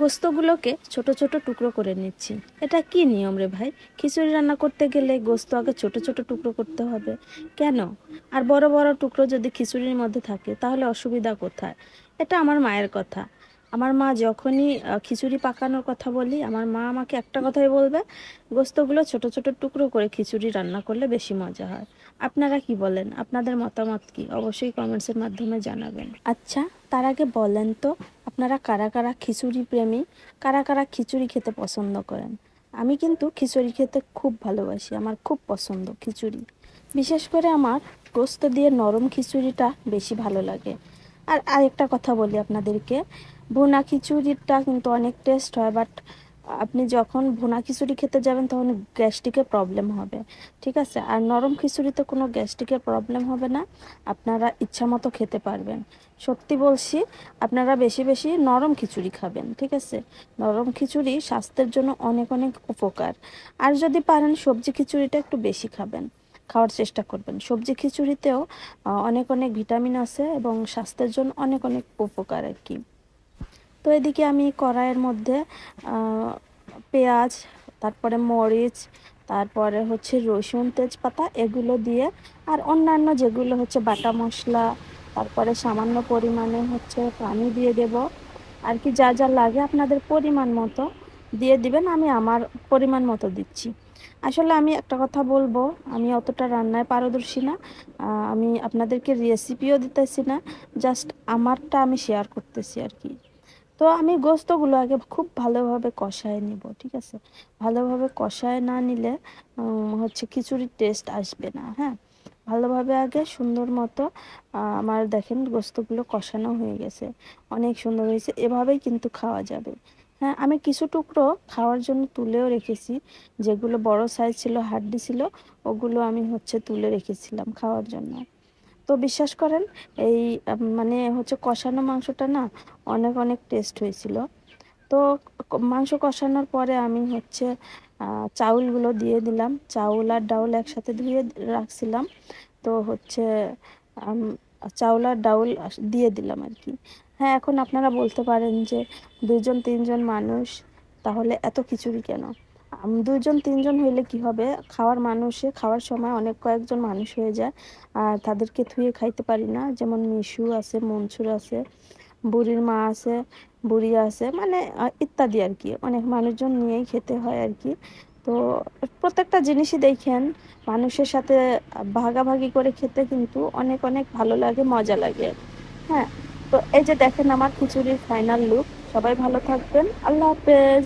গোস্তগুলোকে ছোট ছোট টুকরো করে নিচ্ছি। এটা কি নিয়ম রে ভাই? খিচুড়ি রান্না করতে গেলে গোস্ত আগে ছোট ছোট টুকরো করতে হবে। কেন? আর বড় বড় টুকরো যদি খিচুড়ির মধ্যে থাকে, তাহলে অসুবিধা কোথায়? এটা আমার মায়ের কথা। আমার মা যখনই খিচুড়ি পাকানোর কথা বলি, আমার মা আমাকে একটা কথাই বলবে, গোস্তগুলো ছোট ছোট টুকরো করে খিচুড়ি রান্না করলে বেশি মজা হয়। আপনারা কি বলেন? আপনাদের মতামত কি? অবশ্যই কমেন্টসের মাধ্যমে জানাবেন। আচ্ছা তার আগে বলেন তো আপনারা কারা কারা খিচুড়ি প্রেমী, কারা কারা খিচুড়ি খেতে পছন্দ করেন? আমি কিন্তু খিচুড়ি খেতে খুব ভালোবাসি, আমার খুব পছন্দ খিচুড়ি। বিশেষ করে আমার গোস্ত দিয়ে নরম খিচুড়িটা বেশি ভালো লাগে। আর আরেকটা কথা বলি আপনাদেরকে, ভুনা খিচুড়িটা কিন্তু অনেক টেস্ট হয় বাট আপনি যখন ভুনা খিচুড়ি খেতে যাবেন, তখন গ্যাস্ট্রিকের প্রবলেম হবে, ঠিক আছে? আর নরম খিচুড়িতে কোনো গ্যাস্ট্রিকের প্রবলেম হবে না, আপনারা ইচ্ছা মতো খেতে পারবেন। সত্যি বলছি, আপনারা বেশি বেশি নরম খিচুড়ি খাবেন, ঠিক আছে? নরম খিচুড়ি স্বাস্থ্যের জন্য অনেক অনেক উপকার। আর যদি পারেন সবজি খিচুড়িটা একটু বেশি খাবেন, খাওয়ার চেষ্টা করবেন। সবজি খিচুড়িতেও অনেক অনেক ভিটামিন আছে এবং স্বাস্থ্যের জন্য অনেক অনেক উপকার আর কি। তো এদিকে আমি কড়াইয়ের মধ্যে পেঁয়াজ, তারপরে মরিচ, তারপরে হচ্ছে রসুন, তেজপাতা এগুলো দিয়ে, আর অন্যান্য যেগুলো হচ্ছে বাটা মশলা, তারপরে সামান্য পরিমাণে হচ্ছে পানি দিয়ে দেব। আর কি যা যা লাগে আপনাদের পরিমাণ মতো দিয়ে দিবেন, আমি আমার পরিমাণ মতো দিচ্ছি। আসলে আমি একটা কথা বলব, আমি অতটা রান্নায় পারদর্শী না আমি আপনাদেরকে রেসিপিও দিতেছি না জাস্ট আমারটা আমি শেয়ার করতেছি আর কি। তো আমি গোস্তগুলো আগে খুব ভালোভাবে কষায় নিব, ঠিক আছে? ভালোভাবে কষায় না নিলে হচ্ছে খিচুড়ির টেস্ট আসবে না হ্যাঁ? ভালোভাবে আগে সুন্দর মতো আমার দেখেন গোস্তগুলো কষানো হয়ে গেছে। অনেক সুন্দর হয়েছে, এভাবেই কিন্তু খাওয়া যাবে। হ্যাঁ আমি কিছু টুকরো খাওয়ার জন্য তুলেও রেখেছি, যেগুলো বড় সাইজ ছিল, হাড্ডি ছিল, ওগুলো আমি হচ্ছে তুলে রেখেছিলাম খাওয়ার জন্য। তো বিশ্বাস করেন। এই মানে হচ্ছে কষানো মাংসটা না অনেক অনেক টেস্ট হয়েছিল। তো মাংস কষানোর পরে আমি হচ্ছে চাউলগুলো দিয়ে দিলাম। চাউল আর ডাউল একসাথে ধুয়ে রাখছিলাম। তো হচ্ছে চাউল আর ডাউল দিয়ে দিলাম আর কি। হ্যাঁ এখন আপনারা বলতে পারেন যে দুজন তিনজন মানুষ, তাহলে এত খিচুড়ি কেন? আম, দুইজন তিনজন হইলে কি হবে? খাওয়ার মানুষে খাওয়ার সময় অনেক কয়েকজন মানুষ হয়ে যায়। আর তাদেরকে থুয়ে খাইতে পারি না। যেমন মিশু আছে মনসুর আছে বুড়ির মা আছে বুড়ি আছে মানে ইত্যাদি আর কি। অনেক মানুষজন নিয়েই খেতে হয় আর কি। তো প্রত্যেকটা জিনিসই দেখেন মানুষের সাথে ভাগাভাগি করে খেতে কিন্তু অনেক অনেক ভালো লাগে মজা লাগে। হ্যাঁ তো এই যে দেখেন আমার খিচুড়ির ফাইনাল লুক সবাই ভালো থাকবেন। আল্লাহ হাফেজ।